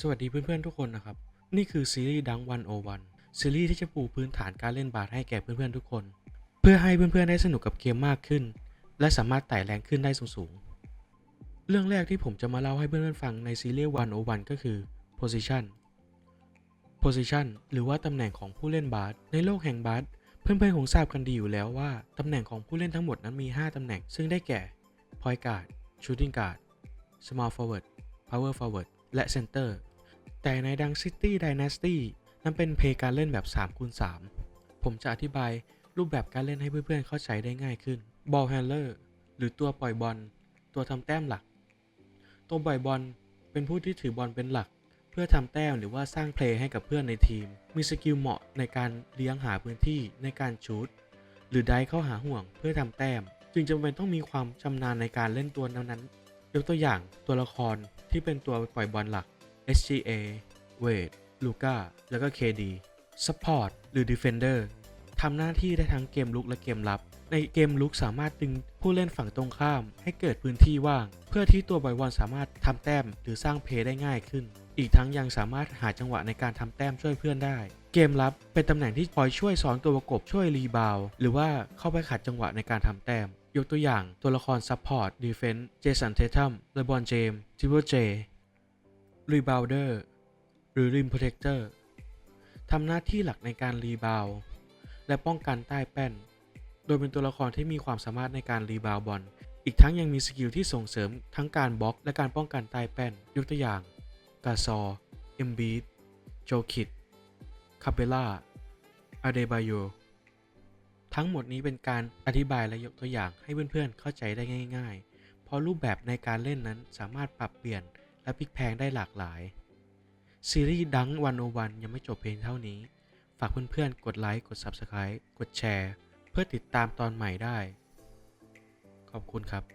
สวัสดีเพื่อนๆทุกคนนะครับ นี่คือซีรีส์ดังวันโอวันซีรีส์ที่จะปูพื้นฐานการเล่นบาสให้แก่เพื่อนๆทุกคน เพื่อให้เพื่อนๆได้สนุกกับเกมมากขึ้น และสามารถไต่แรงขึ้นได้สูงๆ เรื่องแรกที่ผมจะมาเล่าให้เพื่อนๆฟังในซีรีส์วันโอวันก็คือ position position หรือว่าตำแหน่งของผู้เล่นบาสในโลกแห่งบาสเพื่อนๆคงทราบกันดีอยู่แล้วว่า ตำแหน่งของผู้เล่นทั้งหมดนั้นมี 5 ตำแหน่ง ซึ่งได้แก่ point guard shooting guard small forward power forward และ center แต่ในดัง City Dynasty นั้นเป็นเพลย์การเล่นแบบ3คูณ3ผมจะอธิบายรูปแบบการเล่นให้เพื่อนๆเข้าใจได้ง่ายขึ้น Ball handler หรือตัวปล่อยบอลตัวทำแต้มหลัก ตัวปล่อยบอลเป็นผู้ที่ถือบอลเป็นหลัก เพื่อทำแต้มหรือว่าสร้างเพลย์ให้กับเพื่อนในทีม มีสกิลเหมาะในการเลี้ยงหาพื้นที่ในการชูตหรือได้เข้าหาห่วงเพื่อทำแต้ม จึงจำเป็นต้องมีความชำนาญในการเล่นตัวนั้นๆยกตัวอย่างตัวละคร ที่เป็นตัวปล่อยบอลหลัก SGA เวดลูก้าแล้วก็ KD Support หรือ Defender ทำหน้าที่ได้ทั้งเกมลุกและเกมรับ ในเกมลุกสามารถดึงผู้เล่นฝั่งตรงข้าม ให้เกิดพื้นที่ว่าง เพื่อที่ตัวบอยบอลสามารถทำแต้มหรือสร้างเพย์ได้ง่ายขึ้น อีกทั้งยังสามารถหาจังหวะในการทำแต้มช่วยเพื่อนได้ เกมรับเป็นตำแหน่งที่คอยช่วยสอนตัวประกบช่วยรีบาวหรือว่าเข้าไปขัดจังหวะในการทำแต้ม ยกตัวอย่างตัวละครซัพพอร์ตดีเฟนส์เจสันเททัมเลบอนเจมส์จิโบเจรีบาวเดอร์หรือริมโปรเทคเตอร์ทำหน้าที่หลักในการรีบาวและป้องกันใต้แป้น โดยเป็นตัวละครที่มีความสามารถในการรีบาวบอลอีกทั้งยังมีสกิลที่ส่งเสริมทั้งการบล็อกและการป้องกันใต้แป้น ยกตัวอย่างกาซอร์เอ็มบีดโจคิด คาเปล่าอาเดบายโยทั้งหมดนี้เป็นการอธิบายและยกตัวอย่างให้เพื่อนๆ เข้าใจได้ง่ายๆ เพราะรูปแบบในการเล่นนั้นสามารถปรับเปลี่ยนและพลิกแพลงได้หลากหลาย ซีรีส์ดังวันโอวันยังไม่จบเพียงเท่านี้ ฝากเพื่อนๆ กดไลค์ กด Subscribe กดแชร์ เพื่อติดตามตอนใหม่ได้ ขอบคุณครับ